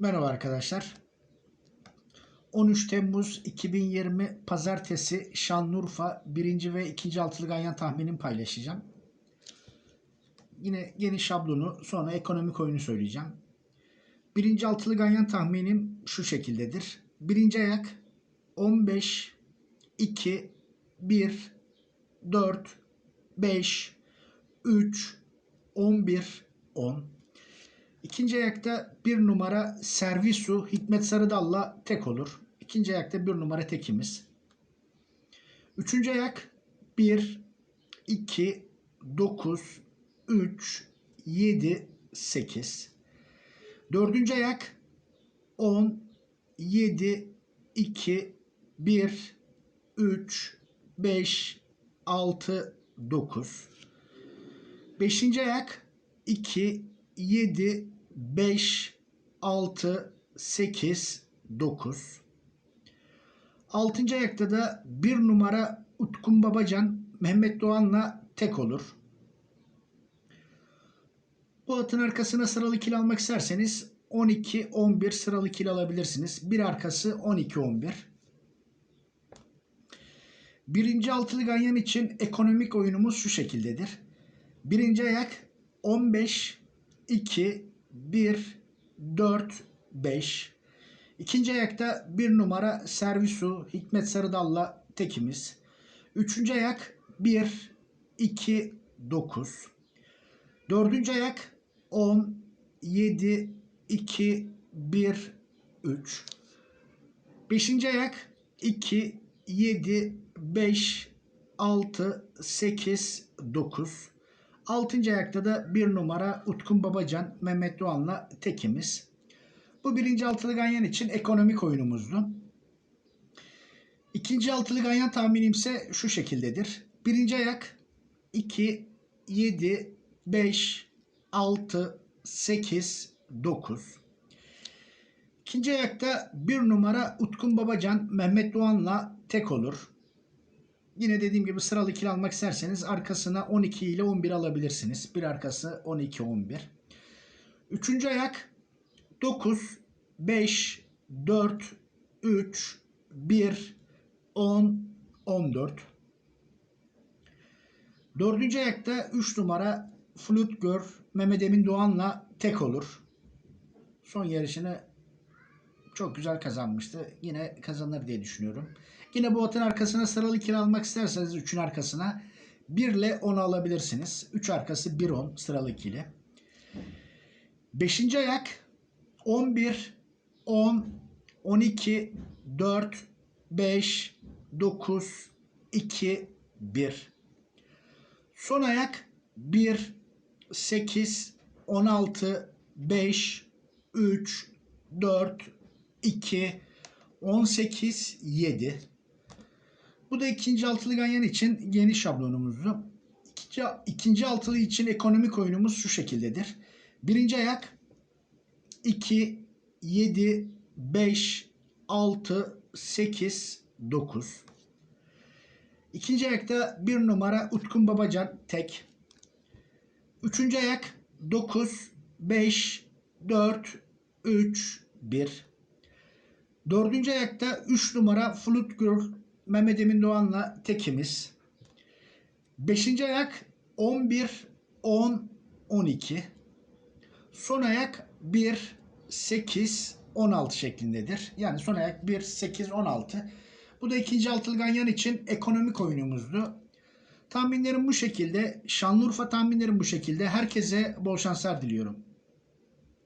Merhaba arkadaşlar. 13 Temmuz 2020 Pazartesi Şanlıurfa 1. ve 2. altılı ganyan tahminim paylaşacağım. Yine geniş şablonu sonra ekonomik oyunu söyleyeceğim. Birinci altılı ganyan tahminim şu şekildedir. Birinci ayak 15, 2, 1, 4, 5, 3, 11, 10. İkinci ayakta bir numara Servisu Hikmet Sarıdal'la tek olur. İkinci ayakta bir numara tekimiz. Üçüncü ayak 1, 2, 9, 3, 7, 8. Dördüncü ayak 10, 7, 2, 1, 3, 5, 6, 9. Beşinci ayak 2, 7, 5, 6, 8, 9. Altıncı ayakta da bir numara Utkun Babacan Mehmet Doğan'la tek olur. Bu atın arkasına sıralı kil almak isterseniz 12-11 sıralı kil alabilirsiniz. Bir arkası 12-11. Birinci altılı ganyan için ekonomik oyunumuz şu şekildedir. Birinci ayak 15, 2, 1, 4, 5. İkinci ayakta bir numara Servisu Hikmet Sarıdal'la tekimiz. Üçüncü ayak 1, 2, 9. Dördüncü ayak 10, 7, 2, 1, 3. Beşinci ayak 2, 7, 5, 6, 8, 9. Altıncı ayakta da bir numara Utkun Babacan Mehmet Doğan'la tekimiz. Bu birinci altılı ganyan için ekonomik oyunumuzdu. İkinci altılı ganyan tahminim ise şu şekildedir. Birinci ayak 2, 7, 5, 6, 8, 9. İkinci ayakta bir numara Utkun Babacan Mehmet Doğan'la tek olur. Yine dediğim gibi sıralı ikili almak isterseniz arkasına 12 ile 11 alabilirsiniz. Bir arkası 12 11. Üçüncü ayak 9 5 4 3 1 10 14. Dördüncü ayakta 3 numara Flut Gör Mehmet Emin Doğan'la tek olur. Son yarışını çok güzel kazanmıştı. Yine kazanır diye düşünüyorum. Yine bu atın arkasına sıralı ikili almak isterseniz 3'ün arkasına 1 ile 10 alabilirsiniz. 3 arkası 1 10 sıralı ikili. 5. ayak 11 10 12 4 5 9 2 1. Son ayak 1 8 16 5 3 4 2 18 7 bu da ikinci altılı ganyan için yeni şablonumuzdu. İkinci, ikinci altılı için ekonomik oyunumuz şu şekildedir. Birinci ayak 2, 7, 5, 6, 8, 9. İkinci ayakta bir numara Utkun Babacan tek. Üçüncü ayak 9, 5, 4, 3, 1. Dördüncü ayakta 3 numara Flut Mehmet Emin Doğan'la tekimiz. Beşinci ayak 11, 10, 12. Son ayak 1, 8, 16 şeklindedir. Yani son ayak 1, 8, 16. Bu da ikinci altılı ganyan için ekonomik oyunumuzdu. Tahminlerim bu şekilde. Şanlıurfa tahminlerim bu şekilde. Herkese bol şanslar diliyorum.